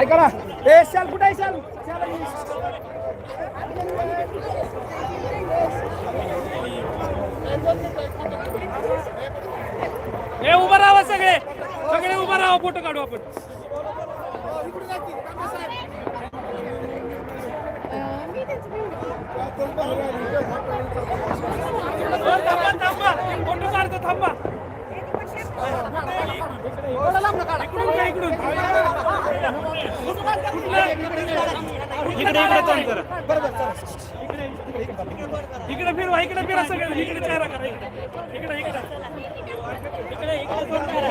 ऐका ना. ए शाल कुठे आहे शाल? हे उभं राहा सगळे. सगळे उभं राहा फोटो काढू आपण. थांबा थांबा. फोटो काढतो थांबा इकडून. इकडे इकडे तोंड करा. बरोबर इकडे फिरवा इकडे फिरा सगळे. इकडे चेहरा करा इकडे. इकडे इकडे. इकडे तोंड करा.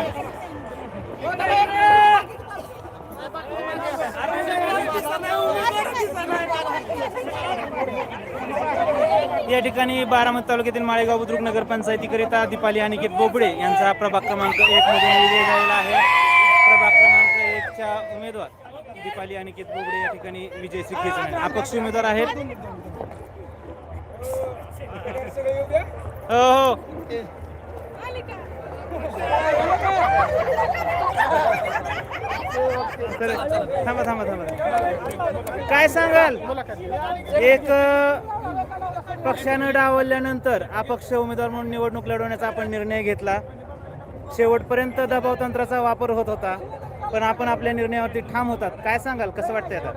या ठिकाणी बारामती तालुक्यातील माळेगाव बुद्रुक नगर पंचायतीकरिता दीपाली अनिकेत बोबडे यांचा प्रभाग क्रमांक एक मध्ये आहे. उमेदवार दीपाली अनिकेत बोबडे या ठिकाणी विजय खेचणे अपक्ष उमेदवार आहेत. हो हो. तर थांबा थांबा थांबा. काय सांगाल? एक पक्षानं डावलल्यानंतर अपक्ष उमेदवार म्हणून निवडणूक लढवण्याचा आपण निर्णय घेतला. शेवटपर्यंत दबाव तंत्राचा वापर होत होता. पण आपण आपल्या निर्णयावरती ठाम होतात. काय सांगाल? कसं वाटतंय आता?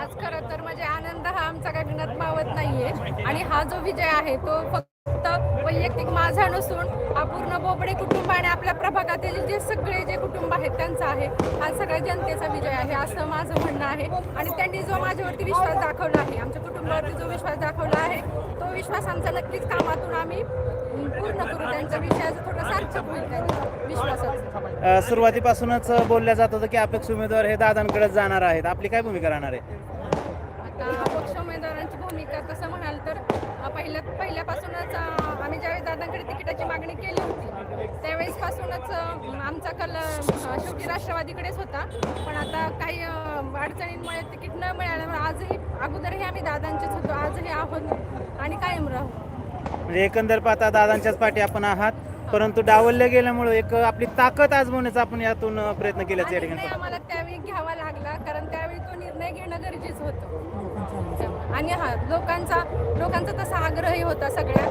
आज खरं तर म्हणजे आनंद हा आमचा काही गगनात मावत नाहीये. आणि हा जो विजय आहे तो फक्त वैयक्तिक माझा नसून अपूर्ण बोबडे कुटुंब आणि आपल्या प्रभागातील जे सगळे जे कुटुंब आहेत त्यांचा आहे. हा सगळ्या जनतेचा विजय आहे असं माझं म्हणणं आहे. आणि त्यांनी जो माझ्यावरती विश्वास दाखवला आहे आमच्या कुटुंबावरती जो विश्वास दाखवला आहे तो विश्वास आमचा नक्कीच कामातून आम्ही पूर्ण करू त्यांच्या विषयाचं थोडं सार्थक होईल त्यांच्या विश्वासाचं. अ, सुरुवातीपासूनच बोलल्या जात होतं की अपक्ष उमेदवार हे दादांकडे जाणार आहेत. आपली काय भूमिका राहणार आहे? आता पक्ष उमेदवारांची भूमिका कसं म्हणाल तर अ, पहिल्या पहिल्यापासूनच अ, आम्ही ज्यावेळेस दादांकडे तिकिटाची मागणी केली होती त्यावेळेस पासूनच अ, आमचा कल अ, शेवटी राष्ट्रवादीकडेच होता. पण आता काही अ, अडचणींमुळे तिकीट न मिळाल्यामुळे आजही अगोदरही आम्ही दादांचेच होतो. आजही आहोत. आणि कायम राहू. म्हणजे एकंदर पाहता दादांच्याच पाठी आपण आहात. परंतु डावलल्या गेल्यामुळे एक आपली ताकद आजमावण्याचा आपण यातून प्रयत्न केल्याचं हा या निर्णय ठिकाणी. आम्हाला त्यावेळी घ्यावा लागला कारण त्यावेळी तो निर्णय घेणं गरजेचं होतं. आणि हा लोकांचा लोकांचा तसा आग्रहही होता सगळ्या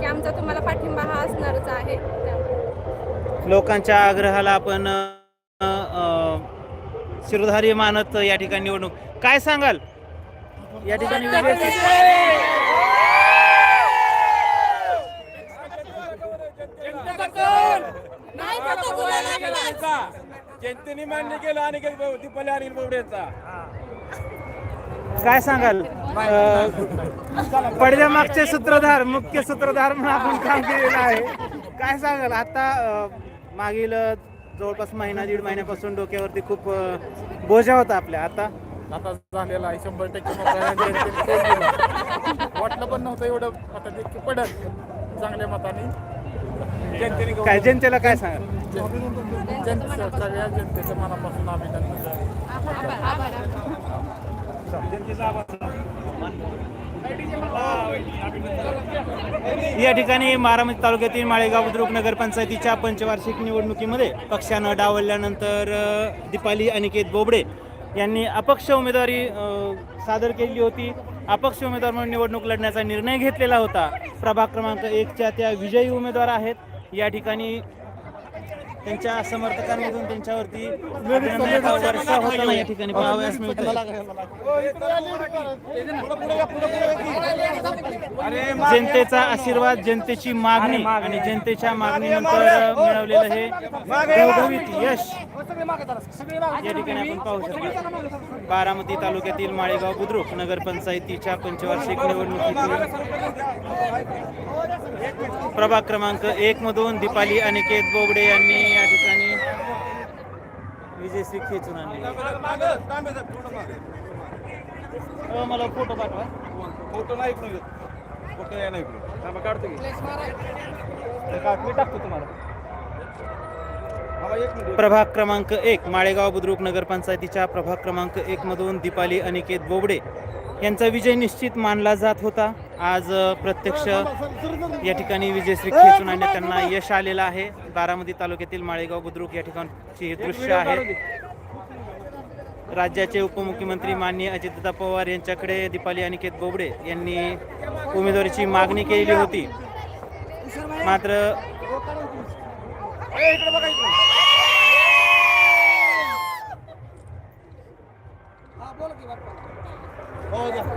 की आमचा तुम्हाला पाठिंबा हा असणारच आहे. लोकांच्या आग्रहाला आपण अ, अ, शिरोधारी मानत या ठिकाणी निवडणूक. काय सांगाल? या ठिकाणी जनतेने मान्य केलं आणि दीपाली अनिल बोबडेचा. काय सांगाल? अ, पडद्यामागचे सूत्रधार मुख्य सूत्रधार म्हणून आपण काम केलेलं आहे. काय सांगाल? आता मागील जवळपास महिना दीड महिन्यापासून डोक्यावरती खूप बोजा होता आपल्या. आता? आता झालेला आहे शंभर टक्के. वाटलं पण नव्हतं एवढं मताधिक्य पडत. चांगल्या मताने. काय जनतेला काय जनतेच्या मनापासून आभार या ठिकाणी बारामती तालुक्यातील माळेगाव बुद्रुक नगर पंचायतीच्या पंचवार्षिक निवडणुकीमध्ये पक्षानं डावलल्यानंतर दीपाली अनिकेत बोबडे यांनी अपक्ष उमेदवारी सादर केली होती. अपक्ष उमेदवार म्हणून निवडणूक लढण्याचा निर्णय घेतलेला होता. प्रभाग क्रमांक एकच्या त्या विजयी उमेदवार आहेत. या ठिकाणी त्यांच्या समर्थकांमधून त्यांच्यावरती वर्षा होताना या ठिकाणी पाहावयास जनतेचा आशीर्वाद जनतेची मागणी आणि जनतेच्या मागणीनंतर मिळवलेलं हे घवघवीत यश. या ठिकाणी आपण पाहू शकतो. बारामती तालुक्यातील माळेगाव बुद्रुक नगरपंचायतीच्या पंचवार्षिक निवडणुकीतील प्रभाग क्रमांक एक मधून दीपाली अनिकेत बोबडे यांनी या ठिकाणी विजयश्री खेचून आणली. मला फोटो पाठवा. फोटो नाही. फोटो नाही काढतो मी टाकतो तुम्हाला. प्रभाग क्रमांक एक माळेगाव बुद्रुक नगरपंचायतीच्या प्रभाग क्रमांक एक मधून दीपाली अनिकेत बोबडे यांचा विजय निश्चित मानला जात होता. आज प्रत्यक्ष या ठिकाणी विजयश्री खेचून आणण्यात त्यांना यश आलेलं आहे. बारामती तालुक्यातील माळेगाव बुद्रुक या ठिकाणची हे दृश्य आहे. राज्याचे उपमुख्यमंत्री माननीय अजितदादा पवार यांच्याकडे दीपाली अनिकेत बोबडे यांनी उमेदवारीची मागणी केली होती. मात्र ए, इकडे बघा इकडे हो द्या. हो,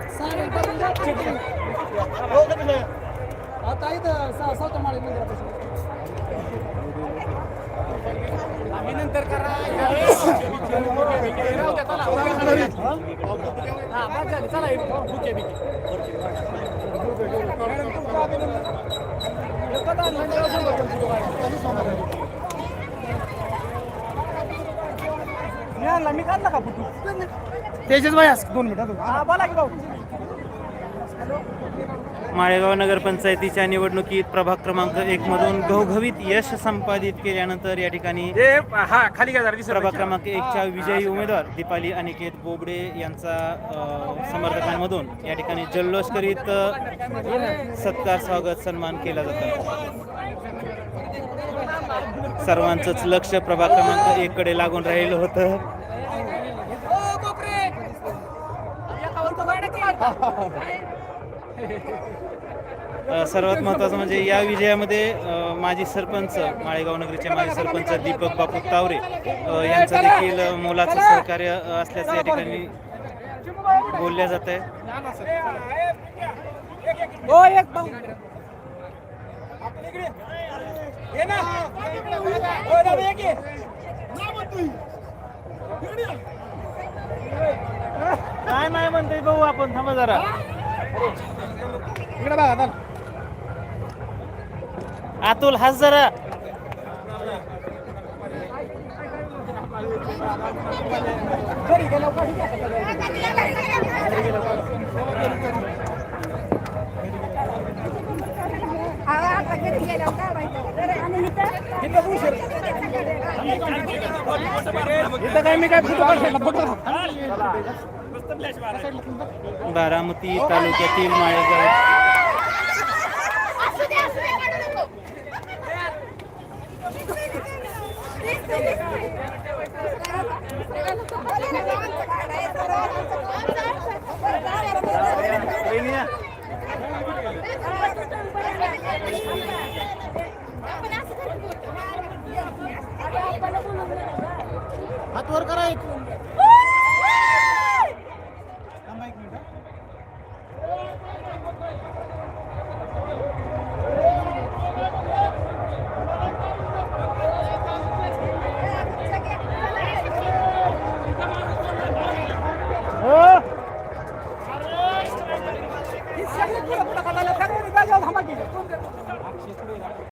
कधी नाही. आता इथं सा- सावता माळी मंदिरापासून आम्ही नंतर करा. हा चला मी काढला का फोटो तेजस भाई दोन मिनिट. हा बोला की भाऊ. माळेगाव नगरपंचायतीच्या निवडणुकीत प्रभाग क्रमांक एक मधून घवघवीत यश संपादित केल्यानंतर या ठिकाणी हा खाली प्रभाग क्रमांक एकच्या विजयी उमेदवार दीपाली अनिकेत बोबडे यांचा समर्थकांमधून या ठिकाणी जल्लोष करीत सत्कार स्वागत सन्मान केला जातो. सर्वांचंच लक्ष प्रभाग क्रमांक एक कडे लागून राहिलं होतं. सर्वात महत्त्वाचं म्हणजे या विजयामध्ये माजी सरपंच माळेगाव नगरीचे माजी सरपंच दीपक बापू तावरे यांचं देखील मोलाचं सहकार्य असल्याचं या ठिकाणी बोलल्या जात आहे. एक भाऊ ये ना. दादा, ये. की. काय नाही म्हणतोय भाऊ आपण थांबा जरा. इकडे बघा चला. अतुल हस जरा घरी गेल्यावर काढून घ्या. इथं काय मी काय फोटो काढला फोटो बारामती तालुक्यातील माळेगाव. हात वर करा एक.